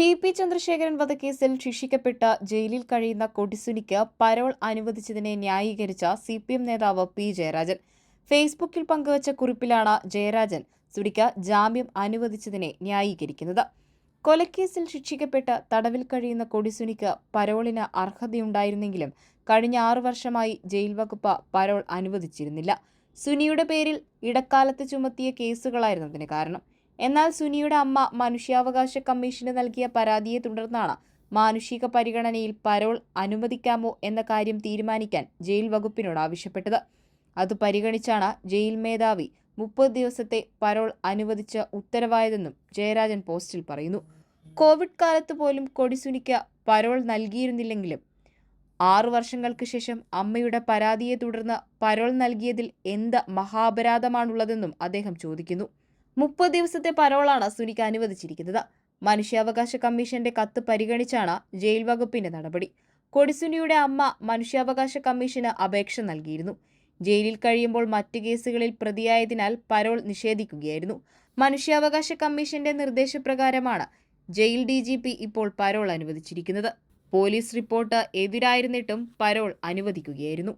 T P Chandrasekharan വധക്കേസിൽ ശിക്ഷിക്കപ്പെട്ട ജയിലിൽ കഴിയുന്ന കൊടിസുനിക്ക് പരോൾ അനുവദിച്ചതിനെ ന്യായീകരിച്ച സി പി എം നേതാവ് പി ജയരാജൻ. ഫേസ്ബുക്കിൽ പങ്കുവച്ച കുറിപ്പിലാണ് ജയരാജൻ സുനിക്ക് ജാമ്യം അനുവദിച്ചതിനെ ന്യായീകരിക്കുന്നത്. കൊലക്കേസിൽ ശിക്ഷിക്കപ്പെട്ട് തടവിൽ കഴിയുന്ന കൊടിസുനിക്ക് പരോളിന് അർഹതയുണ്ടായിരുന്നെങ്കിലും കഴിഞ്ഞ ആറു വർഷമായി ജയിൽ വകുപ്പ് പരോൾ അനുവദിച്ചിരുന്നില്ല. സുനിയുടെ പേരിൽ ഇടക്കാലത്ത് ചുമത്തിയ കേസുകളായിരുന്നു അതിന് കാരണം. എന്നാൽ സുനിയുടെ അമ്മ മനുഷ്യാവകാശ കമ്മീഷന് നൽകിയ പരാതിയെ തുടർന്നാണ് മാനുഷിക പരിഗണനയിൽ പരോൾ അനുവദിക്കാമോ എന്ന കാര്യം തീരുമാനിക്കാൻ ജയിൽ വകുപ്പിനോട് ആവശ്യപ്പെട്ടത്. അത് പരിഗണിച്ചാണ് ജയിൽ മേധാവി മുപ്പത് ദിവസത്തെ പരോൾ അനുവദിച്ച ഉത്തരവായതെന്നും ജയരാജൻ പോസ്റ്റിൽ പറയുന്നു. കോവിഡ് കാലത്ത് പോലും കൊടിസുനിക്ക് പരോൾ നൽകിയിരുന്നില്ലെങ്കിലും ആറു വർഷങ്ങൾക്ക് ശേഷം അമ്മയുടെ പരാതിയെ തുടർന്ന് പരോൾ നൽകിയതിൽ എന്ത് മഹാപരാധമാണുള്ളതെന്നും അദ്ദേഹം ചോദിക്കുന്നു. മുപ്പത് ദിവസത്തെ പരോളാണ് സുനിക്ക് അനുവദിച്ചിരിക്കുന്നത്. മനുഷ്യാവകാശ കമ്മീഷന്റെ കത്ത് പരിഗണിച്ചാണ് ജയിൽ വകുപ്പിന്റെ നടപടി. കൊടിസുനിയുടെ അമ്മ മനുഷ്യാവകാശ കമ്മീഷന് അപേക്ഷ നൽകിയിരുന്നു. ജയിലിൽ കഴിയുമ്പോൾ മറ്റ് കേസുകളിൽ പ്രതിയായതിനാൽ പരോൾ നിഷേധിക്കുകയായിരുന്നു. മനുഷ്യാവകാശ കമ്മീഷന്റെ നിർദ്ദേശപ്രകാരമാണ് ജയിൽ ഡി ജി പി ഇപ്പോൾ പരോൾ അനുവദിച്ചിരിക്കുന്നത്. പോലീസ് റിപ്പോർട്ട് എതിരായിരുന്നിട്ടും പരോൾ അനുവദിക്കുകയായിരുന്നു.